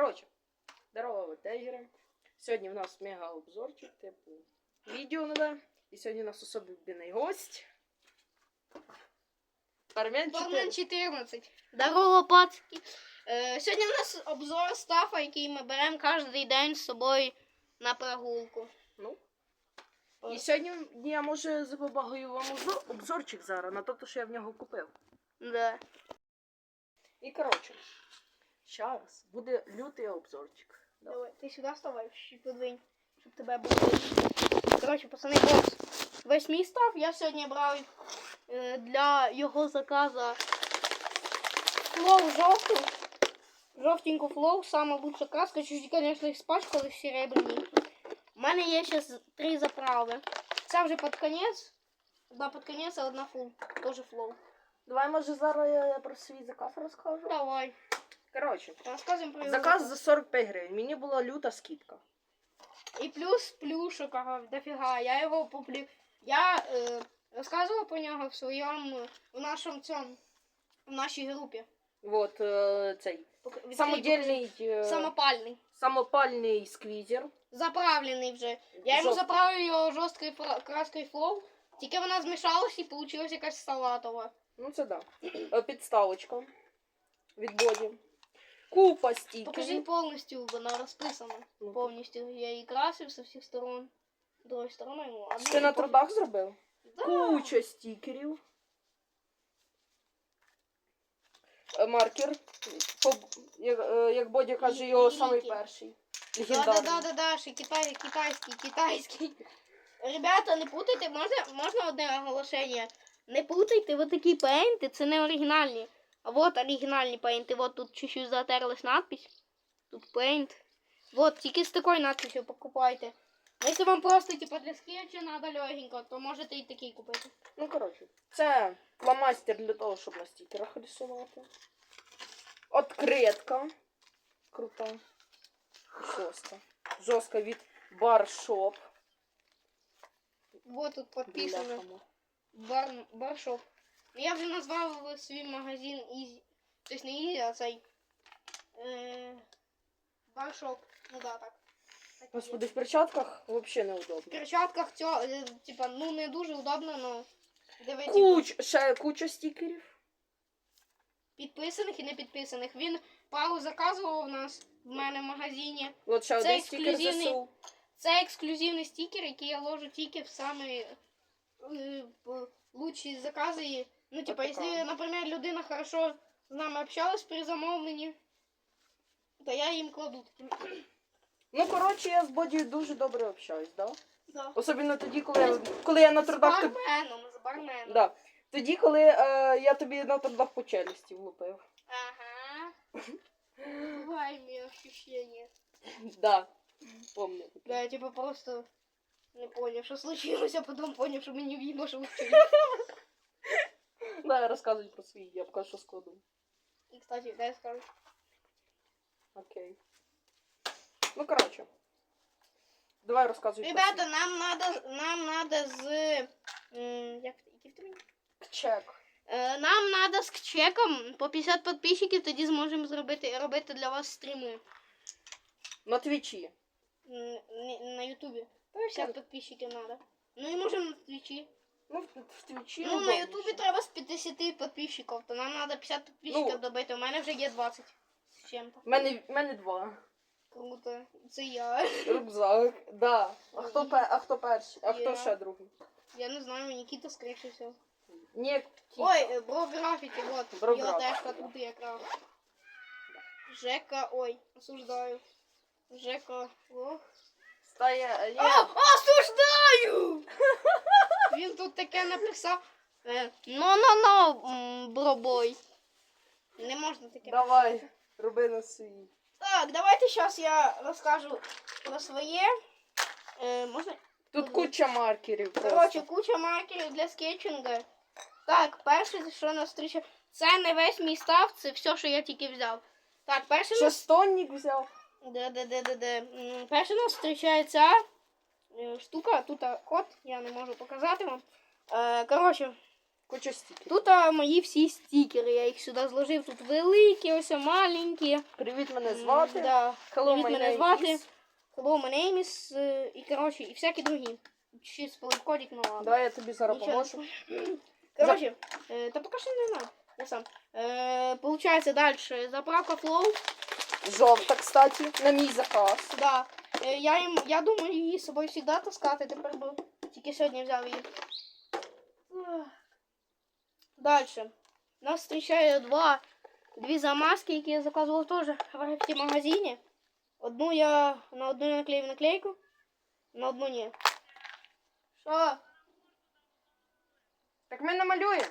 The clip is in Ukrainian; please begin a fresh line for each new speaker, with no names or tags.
Коротше, здорово, тегери. Сьогодні в нас мега обзорчик, типу, відео нове. І сьогодні у нас особливий гость. Пармен
Бармен 14. Здорово, пацки. Е, сьогодні у нас обзор стафа, який ми беремо кожен день з собою на прогулку.
Ну. І сьогодні я може забагаю вам обзор- обзорчик зараз на те, що я в нього купив.
Да.
І коротше, зараз буде лютий обзорчик.
Давай, ти сюди ставай, подвинь, щоб тебе було. Коротше, пацани, ось весь мій став. Я сьогодні брав е, для його заказа флоу жовту. Жовтеньку флоу, сама лучша краска, чуть, звісно, їх спачкали серебряні. У мене є ще три заправи. Це вже під конець. Одна під конець, а одна фул. Тоже флоу.
Давай, може, зараз я про свій заказ розкажу.
Давай.
Коротше,
Розказуємо про його
заказ за 45 гривень. Мені була люта скидка.
І плюс плюшок, ага, дофіга. Я його поплю. Я е, розказувала про нього в своєму, в нашому цьому, в нашій групі.
Вот е, цей
Пок-
самодільний е,
Самопальний.
самопальний сквізер.
Заправлений вже. Я йому
Жовтий.
заправив його жорсткою фра- краскою флоу. Тільки вона змішалась і вийшла якась салатова.
Ну це да. Е, Підставочка від боді. Купа
Покажи
стікерів.
повністю, вона розписана.
Ну,
Повністю. Я її красив з усіх сторон. Другою стороною. ну, одною
Ти на
пов-
трудах зробив?
Да.
Куча стікерів. Е, Маркер. Як, е, як Бодя каже, його самий перший.
Да, да, да, да, да, ще китай, китайський, китайський. Ребята, не путайте, можна, можна одне оголошення? Не путайте, вот такі пейнти, це не оригінальні. А вот оригінальні пейнти. Вот тут чуть-чуть затерлась надпись. Тут пейнт. Вот, тільки з такою надписью покупайте. Якщо вам просто типа для скетча надо легенько, то можете і такий купити.
Ну, коротше, це фломастер для того, щоб на стікерах рисувати. Откритка. Крута. Жорстка. Жорстка від Баршоп.
Вот тут підписано. Бар, баршоп. Я вже назвав свій магазин Easy. Тобто не Easy, а цей. Е. Ну да, так. Так.
Господи, в перчатках взагалі
В перчатках цього, е, типа, ну не дуже удобно, но дивіться.
Куч, ще куча стікерів.
Підписаних і не підписаних. Він пару заказував у нас в мене в магазині.
От ще
Це
один стікер
ексклюзивний.
ЗСУ.
Це ексклюзивний стікер, який я ложу тільки в самі е, лучші закази. Ну, типа, якщо, наприклад, людина хорошо з нами общалась при замовленні, то я їм кладу.
Ну, коротше, я з Бодією дуже добре общаюсь, да?
Да.
Особливо тоді, коли я, коли я на
З
трудах. тобі-
барменом, з барменом.
Да. Тоді, коли е, я тобі на трудах по челюсті влупив.
Ага. Бывает мне ощущение.
Да. Помню.
Да, я типа просто не понял, что случилось, а потом понял, что мне видно, что
Да, розказуй про свій, я покажу, що складу.
И, кстати, дай скажу.
Окей. Ну, коротше. Давай розказуй
Ребята, нам надо, нам надо з... м, Як, який в тебе?
чек.
Е, Нам надо з чеком по 50 підписчиків, тоді зможемо зробити, робити для вас стріми
На твічі.
М, ні- на ютубі. 50 підписчиків надо. Ну і можемо на твічі.
Ну, в, в.
Ну, на ютубі треба з 50 підписчиків, то нам треба 50 підписчиків
Ну.
добити. У мене вже є 20 з чим-то.
В мене, мене два.
Круто. Це я.
Рюкзак. Да. А хто, пе, а хто перший? А хто
Я.
ще другий?
Я не знаю, Нікіта скоріше всього.
Ні,
Ой, е, бро графіті, вот.
Бро
Його
графіті,
теж тут якраз. Жека, ой, осуждаю. Жека, ох.
стає.
А,
Є.
осуждаю! Він тут таке написав. Е, Ну-ну-ну, бробой. Не можна таке.
Давай, роби на свій.
Так, давайте зараз я розкажу про своє. Е, можна?
Тут куча маркерів.
Коротше,
Коротше,
куча маркерів для скетчинга. Так, перше, що нас зустрічає. Це не весь мій став, це все, що я тільки взяв. Так, перше нас.
шестонник взяв.
М, Перше нас зустрічає ця е, штука. Тут код, я не можу показати вам. Е, коротше, Тут мої всі стікери. Я їх сюди зложив. Тут великі, ось маленькі.
Привіт, мене звати.
Да.
Hello,
Привіт, мене звати. Hello, my name is, е, і коротше, і всякі другі. Ще спалив кодик, ну ладно.
Давай я тобі зараз поможу.
Короче, э, да пока что не знаю. Я сам. Э, получается дальше заправка флоу.
Жовта, кстати, на мій заказ.
Да. Э, я, їм, я думаю її з собою завжди таскати, тепер би тільки сьогодні взяв її. Ух. Дальше. Нас зустрічає два, дві замазки, які я заказував теж в магазині. Одну я на одну я наклеїв наклейку, на одну ні. Що?
Так ми намалюємо.